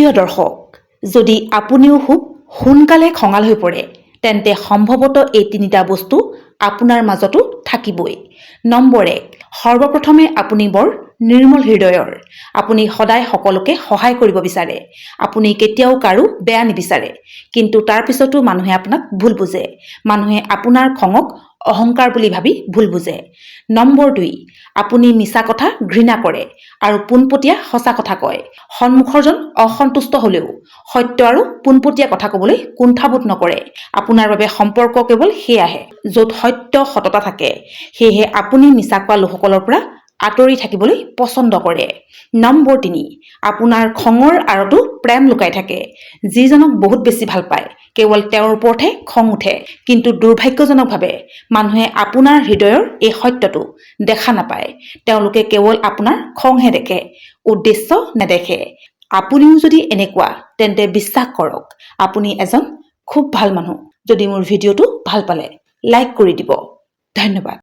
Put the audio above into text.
প্ৰিয় দৰ্শক যদি আপুনিও খুব সোনকালে খঙাল হৈ পৰে তেন্তে সম্ভৱতঃ এই তিনিটা বস্তু আপোনাৰ মাজতো থাকিবই। নম্বৰ এক সৰ্বপ্ৰথমে আপুনি বৰ নিৰ্মল হৃদয়ৰ। আপুনি সদায় সকলোকে সহায় কৰিব বিচাৰে। আপুনি কেতিয়াও কাৰো বেয়া নিবিচাৰে। কিন্তু তাৰ পিছতো মানুহে আপোনাক ভুল বুজে। মানুহে আপোনাৰ খঙক অহংকাৰ বুলি ভাবি ভুল বুজে। নম্বৰ দুই আপুনি মিছা কথা ঘৃণা কৰে আৰু পোনপটীয়া সঁচা কথা কয়। সন্মুখৰজন অসন্তুষ্ট হ'লেও সত্য আৰু পোনপটীয়া কথা ক'বলৈ কুণ্ঠাবোধ নকৰে। আপোনাৰ বাবে সম্পৰ্ক কেৱল সেয়াহে য'ত সত্য সততা থাকে। সেয়েহে আপুনি মিছা কোৱা লোকসকলৰ পৰা আঁতৰি থাকিবলৈ পচন্দ কৰে। নম্বৰ তিনি আপোনাৰ খঙৰ আঁৰতো প্ৰেম লুকাই থাকে। যিজনক বহুত বেছি ভাল পায় কেৱল তেওঁৰ ওপৰতহে খং উঠে কিন্তু দুৰ্ভাগ্যজনকভাৱে মানুহে আপোনাৰ হৃদয়ৰ এই সত্যটো দেখা নাপায়। তেওঁলোকে কেৱল আপোনাৰ খংহে দেখে উদ্দেশ্য নেদেখে। আপুনিও যদি এনেকুৱা তেন্তে বিশ্বাস কৰক আপুনি এজন খুব ভাল মানুহ যদি মোৰ ভিডিঅ'টো ভাল পালে। লাইক কৰি দিব। ধন্যবাদ।